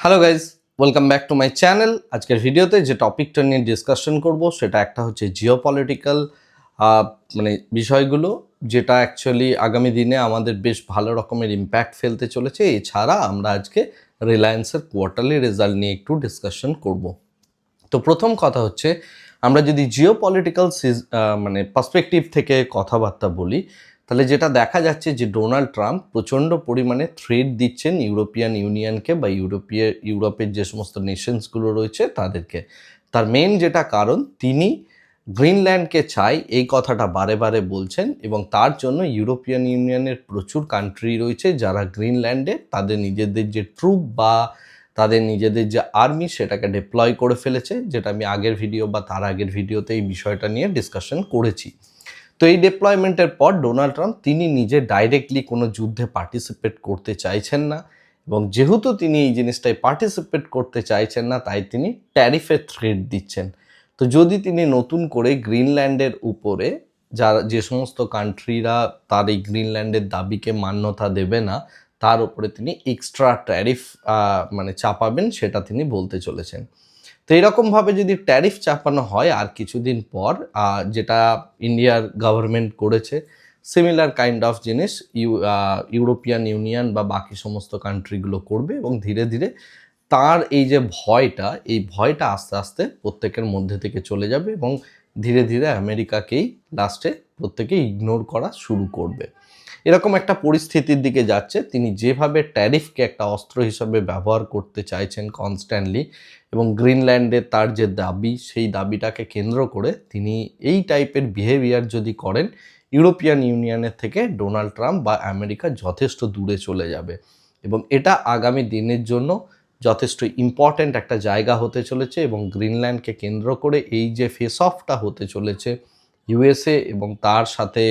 Hello guys welcome back to my channel আজকের ভিডিওতে যে টপিকটা নিয়ে ডিসকাশন করব, সেটা একটা হচ্ছে জিও পলিটিক্যাল মানে বিষয়গুলো, যেটা অ্যাকচুয়ালি আগামী দিনে আমাদের বেশ ভালো রকমের ইম্প্যাক্ট ফেলতে চলেছে। এছাড়া আমরা আজকে রিলায়েন্সের কোয়ার্টারলি রেজাল্ট নিয়ে একটু ডিসকাশন করব। তো প্রথম কথা হচ্ছে, আমরা যদি জিও পলিটিক্যাল মানে পার্সপেক্টিভ থেকে কথাবার্তা বলি তাহলে যেটা দেখা যাচ্ছে যে ডোনাল্ড ট্রাম্প প্রচণ্ড পরিমাণে থ্রেড দিচ্ছেন ইউরোপিয়ান ইউনিয়নকে বা ইউরোপীয়, ইউরোপের যে সমস্ত নেশনসগুলো রয়েছে তাদেরকে। তার মেন যেটা কারণ, তিনি গ্রিনল্যান্ডকে চাই এই কথাটা বারে বারে বলছেন এবং তার জন্য ইউরোপিয়ান ইউনিয়নের প্রচুর কান্ট্রি রয়েছে যারা গ্রিনল্যান্ডে তাদের নিজেদের যে ট্রুপ বা তাদের নিজেদের যে আর্মি সেটাকে ডিপ্লয় করে ফেলেছে, যেটা আমি আগের ভিডিও বা তার আগের ভিডিওতে এই বিষয়টা নিয়ে ডিসকাশন করেছি। তো এই ডিপ্লয়মেন্টের পর ডোনাল্ড ট্রাম্প তিনি নিজে ডাইরেক্টলি কোনো যুদ্ধে পার্টিসিপেট করতে চাইছেন না এবং যেহেতু তিনি এই জিনিসটায় পার্টিসিপেট করতে চাইছেন না, তাই তিনি ট্যারিফের থ্রেড দিচ্ছেন। তো যদি তিনি নতুন করে গ্রিনল্যান্ডের উপরে যারা যে সমস্ত কান্ট্রিরা তার এই গ্রিনল্যান্ডের দাবিকে মান্যতা দেবে না, তার উপরে তিনি এক্সট্রা ট্যারিফ মানে চাপাবেন, সেটা তিনি বলতে চলেছেন। তো এরকমভাবে যদি ট্যারিফ চাপানো হয় আর কিছুদিন পর যেটা ইন্ডিয়ার গভর্নমেন্ট করেছে সিমিলার কাইন্ড অফ জিনিস ইউ ইউরোপিয়ান ইউনিয়ন বা বাকি সমস্ত কান্ট্রিগুলো করবে এবং ধীরে ধীরে তার এই যে ভয়টা, এই ভয়টা আস্তে আস্তে প্রত্যেকের মধ্যে থেকে চলে যাবে এবং ধীরে ধীরে আমেরিকাকেই লাস্টে প্রত্যেকে ইগনোর করা শুরু করবে। এরকম একটা পরিস্থিতির দিকে যাচ্ছে। তিনি যেভাবে ট্যারিফকে একটা অস্ত্র হিসাবে ব্যবহার করতে চাইছেন কনস্ট্যান্টলি এবং গ্রিনল্যান্ডে তার যে দাবি, সেই দাবিটাকে কেন্দ্র করে তিনি এই টাইপের বিহেভিয়ার যদি করেন, ইউরোপিয়ান ইউনিয়নের থেকে ডোনাল্ড ট্রাম্প বা আমেরিকা যথেষ্ট দূরে চলে যাবে। এবং এটা আগামী দিনের জন্য যথেষ্ট ইম্পর্ট্যান্ট একটা জায়গা হতে চলেছে এবং গ্রিনল্যান্ডকে কেন্দ্র করে এই যে ফেস অফটা হতে চলেছে ইউএসএ এবং তার সাথে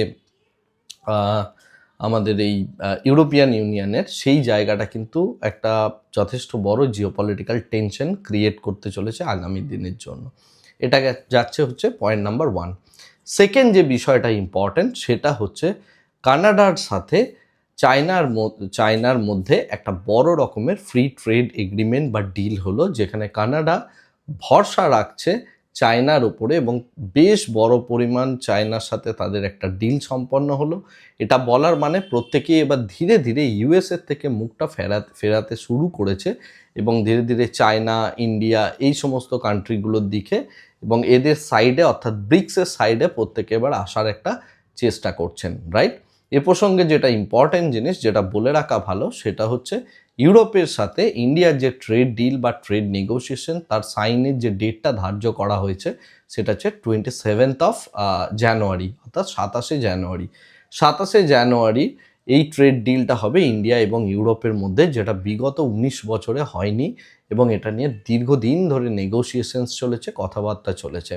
আমাদের এই ইউরোপিয়ান ইউনিয়নের সেই জায়গাটা কিন্তু একটা যথেষ্ট বড় জিওপলিটিক্যাল টেনশন ক্রিয়েট করতে চলেছে আগামী দিনের জন্য। এটা যাচ্ছে হচ্ছে পয়েন্ট নাম্বার ওয়ান সেকেন্ড যে বিষয়টা ইম্পর্ট্যান্ট সেটা হচ্ছে কানাডার সাথে চায়নার চায়নার মধ্যে একটা বড় রকমের ফ্রি ট্রেড এগ্রিমেন্ট বা ডিল হলো, যেখানে কানাডা ভরসা রাখছে চায়নার উপরে এবং বেশ বড় পরিমাণ চায়নার সাথে তাদের একটা ডিল সম্পন্ন হলো। এটা বলার মানে প্রত্যেকেই এবার ধীরে ধীরে ইউএসএর থেকে মুখটা ফেরাতে ফেরাতে শুরু করেছে এবং ধীরে ধীরে চায়না, ইন্ডিয়া এই সমস্ত কান্ট্রিগুলোর দিকে এবং এদের সাইডে অর্থাৎ ব্রিক্সের সাইডে প্রত্যেকে এবার আসার একটা চেষ্টা করছেন রাইট এ প্রসঙ্গে যেটা ইম্পর্ট্যান্ট জিনিস, যেটা বলে রাখা ভালো, সেটা হচ্ছে ইউরোপের সাথে ইন্ডিয়ার যে ট্রেড ডিল বা ট্রেড নেগোসিয়েশন তার সাইনের যে ডেটটা ধার্য করা হয়েছে, সেটা হচ্ছে টোয়েন্টি সেভেন্থ অফ জানুয়ারি অর্থাৎ সাতাশে জানুয়ারি সাতাশে জানুয়ারি এই ট্রেড ডিলটা হবে ইন্ডিয়া এবং ইউরোপের মধ্যে, যেটা বিগত উনিশ বছরে হয়নি এবং এটা নিয়ে দীর্ঘদিন ধরে নেগোসিয়েশনস চলেছে, কথাবার্তা চলেছে।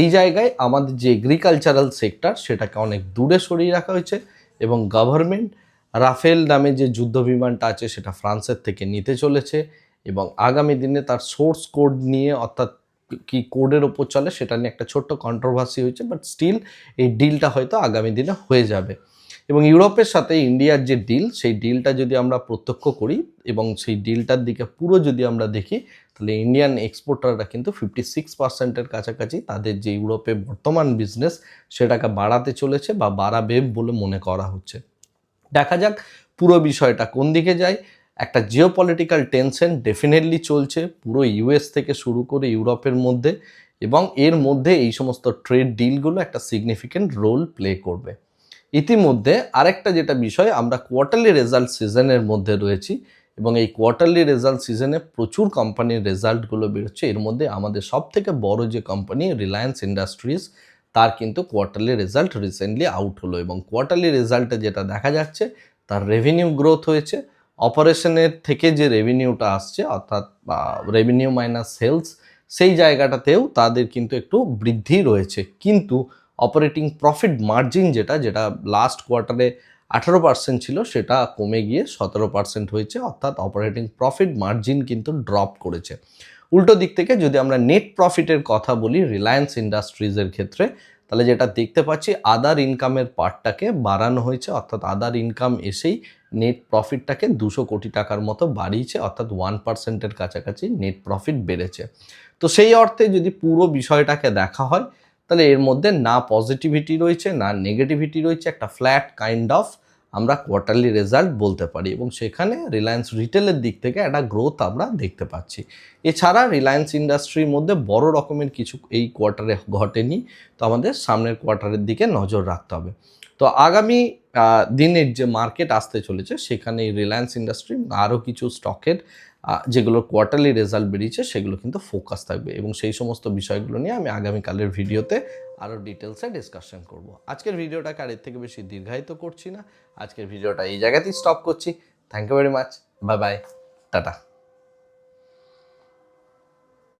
এই জায়গায় আমাদের যে এগ্রিকালচারাল সেক্টর সেটাকে অনেক দূরে সরিয়ে রাখা হয়েছে। এবং গভর্নমেন্ট রাফেল নামে যে যুদ্ধ বিমানটা আছে, সেটা ফ্রান্সের থেকে নিতে চলেছে এবং আগামী দিনে তার সোর্স কোড নিয়ে, অর্থাৎ কি কোডের ওপর চলে, সেটা নিয়ে একটা ছোট্ট কন্ট্রোভার্সি হয়েছে বাট স্টিল এই ডিলটা হয়তো আগামী দিনে হয়ে যাবে। এবং ইউরোপের সাথে ইন্ডিয়ার যে ডিল সেই ডিলটা যদি আমরা প্রত্যক্ষ করি এবং সেই ডিলটার দিকে পুরো যদি আমরা দেখি তাহলে ইন্ডিয়ান এক্সপোর্টাররা কিন্তু ফিফটি সিক্স পার্সেন্টের কাছাকাছি তাদের যে ইউরোপে বর্তমান বিজনেস সেটাকে বাড়াতে চলেছে বা বাড়াবে বলে মনে করা হচ্ছে। দেখা যাক পুরো বিষয়টা কোন দিকে যায়। একটা জিও পলিটিক্যাল টেনশন ডেফিনেটলি চলছে পুরো ইউএস থেকে শুরু করে ইউরোপের মধ্যে এবং এর মধ্যে এই সমস্ত ট্রেড ডিলগুলো একটা সিগনিফিক্যান্ট রোল প্লে করবে। ইতিমধ্যে আরেকটা যেটা বিষয়, আমরা কোয়ার্টারলি রেজাল্ট সিজনের মধ্যে রয়েছি। এবং এই কোয়ার্টারলি রেজাল্ট সিজনে প্রচুর কোম্পানির রেজাল্টগুলো বেরোচ্ছে। এর মধ্যে আমাদের সব থেকে বড় যে কোম্পানি রিলায়েন্স ইন্ডাস্ট্রিজ তার কিন্তু কোয়ার্টারলি রেজাল্ট রিসেন্টলি আউট হলো এবং কোয়ার্টারলি রেজাল্টে যেটা দেখা যাচ্ছে, তার রেভিনিউ গ্রোথ হয়েছে। অপারেশনের থেকে যে রেভিনিউটা আসছে, অর্থাৎ রেভিনিউ মাইনাস সেলস সেই জায়গাটাতেও তাদের কিন্তু একটু বৃদ্ধি রয়েছে। কিন্তু অপারেটিং প্রফিট মার্জিন যেটা যেটা লাস্ট কোয়ার্টারে আঠারো পার্সেন্ট ছিল, সেটা কমে গিয়ে সতেরো পার্সেন্ট হয়েছে, অর্থাৎ অপারেটিং প্রফিট মার্জিন কিন্তু ড্রপ করেছে। উল্টো দিক থেকে যদি আমরা নেট প্রফিটের কথা বলি রিলায়েন্স ইন্ডাস্ট্রিজের ক্ষেত্রে, তাহলে যেটা দেখতে পাচ্ছি আদার ইনকামের পার্টটাকে বাড়ানো হয়েছে, অর্থাৎ আদার ইনকাম এসেই নেট প্রফিটটাকে দুশো কোটি টাকার মতো বাড়িয়েছে, অর্থাৎ ওয়ান পার্সেন্টের কাছাকাছি নেট প্রফিট বেড়েছে। তো সেই অর্থে যদি পুরো বিষয়টাকে দেখা হয় তাহলে এর মধ্যে না পজিটিভিটি রয়েছে, না নেগেটিভিটি রয়েছে, একটা ফ্ল্যাট কাইন্ড অফ আমরা কোয়ার্টারলি রেজাল্ট বলতে পারি। এবং সেখানে রিলায়েন্স রিটেলের দিক থেকে একটা গ্রোথ আমরা দেখতে পাচ্ছি। এছাড়া রিলায়েন্স ইন্ডাস্ট্রির মধ্যে বড় রকমের কিছু এই কোয়ার্টারে ঘটেনি। তো আমাদের সামনের কোয়ার্টারের দিকে নজর রাখতে হবে। তো আগামী দিনের যে মার্কেট আসতে চলেছে, সেখানে রিলায়েন্স ইন্ডাস্ট্রি আরও কিছু স্টকের যেগুলোর কোয়ার্টারলি রেজাল্ট বেরিয়েছে, সেগুলো কিন্তু ফোকাস থাকবে। এবং সেই সমস্ত বিষয়গুলো নিয়ে আমি আগামীকালের ভিডিওতে আরও ডিটেলসে ডিসকাশন করব। আজকের ভিডিওটাকে আর থেকে বেশি দীর্ঘায়িত করছি না। আজকের ভিডিওটা এই জায়গাতেই স্টপ করছি। Thank you very much bye bye tata